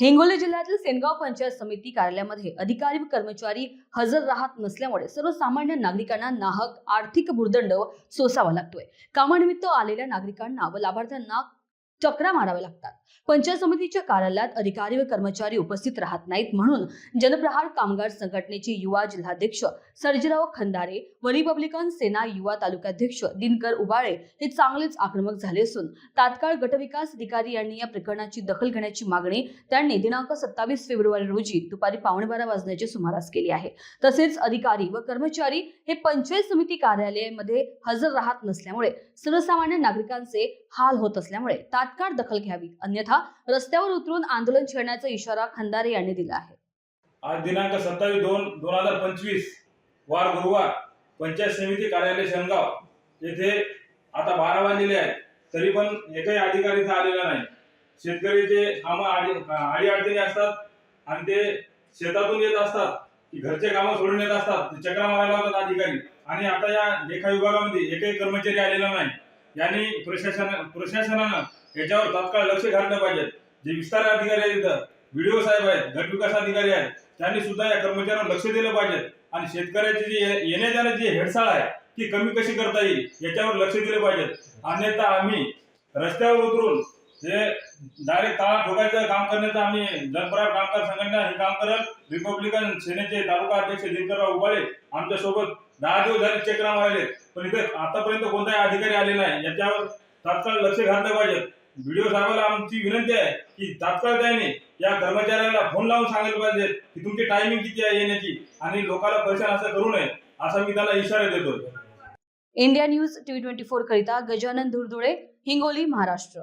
हिंगोली जिल्ह्यातील सेनगाव पंचायत समिती कार्यालयामध्ये अधिकारी व कर्मचारी हजर राहत नसल्यामुळे सर्वसामान्य नागरिकांना नाहक आर्थिक भुर्दंड सोसावा लागतोय. कामानिमित्त आलेल्या नागरिकांना व लाभार्थ्यांना चक्रा माराव्या लागतात. पंचायत समितीच्या कार्यालयात अधिकारी व कर्मचारी उपस्थित राहत नाहीत म्हणून जनप्रहार कामगार संघटनेचे युवा जिल्हाध्यक्ष सर्जीराव खंदारे व रिपब्लिकन सेना युवा तालुकाध्यक्ष दिनकर उबाळे हे चांगलेच आक्रमक झाले असून तात्काळ गटविकास अधिकारी यांनी या प्रकरणाची दखल घेण्याची मागणी त्यांनी दिनांक सत्तावीस फेब्रुवारी रोजी दुपारी पावणे बारा वाजण्याच्या सुमारास केली आहे. तसेच अधिकारी व कर्मचारी हे पंचायत समिती कार्यालयामध्ये हजर राहत नसल्यामुळे सर्वसामान्य नागरिकांचे हाल होत असल्यामुळे तात्काळ दखल घ्यावी. अन्यथा रस्त्यावर उतरून आंदोलन छेडण्याचा इशारा खंदारे यांनी दिला आहे. आज दिनांक सत्तावीस दोन दोन हजार पंचवीस वार गुरुवार पंचायत समिती कार्यालय शेनगाव येथे आता बारा वाजलेले आहेत. तरी पण एकही अधिकारी इथे आलेला नाही. शेतकरीचे कामं आडी आडी अडचणी असतात आणि ते शेतातून येत असतात की घरचे कामं सोडून येत असतात ते चक्रा मारायला होतात अधिकारी. आणि आता या लेखा विभागामध्ये एकही कर्मचारी आलेला नाही. यांनी प्रशासन प्रशासनानं याच्यावर तात्काळ लक्ष घातलं पाहिजे जे विस्तार अधिकारी आहेत इथं व्हिडिओ साहेब आहेत गट विकास अधिकारी आहेत त्यांनी सुद्धा या कर्मचाऱ्यांना लक्ष दिलं पाहिजे आणि शेतकऱ्याची जी येण्या येण्या जाण्याची हेडसाळ आहे ती कमी कशी करता येईल याच्यावर लक्ष दिलं पाहिजे अन्यथा आम्ही रस्त्यावर उतरून हे डायरेक्ट ताळा ठोकायचं काम करण्याचं आम्ही जनपरार कामगार संघटना हे काम करत रिपब्लिकन सेनेचे तालुका अध्यक्ष दिनकरराव उबाळे आमच्यासोबत दहा दिवस झाले चक्रा राहिले पण इथे आतापर्यंत कोणताही अधिकारी आले नाही. याच्यावर तात्काळ लक्ष घातलं पाहिजे. व्हिडिओ साहेबाला आमची विनंती आहे की तात्काळ त्याने या कर्मचाऱ्याला फोन लावून सांगायला पाहिजे की तुमची टायमिंग किती आहे येण्याची आणि लोकांना परेशान असं करू नये असा मी त्याला इशारा देतो India news TV twenty four करिता गजानन धुरधुळे हिंगोली महाराष्ट्र.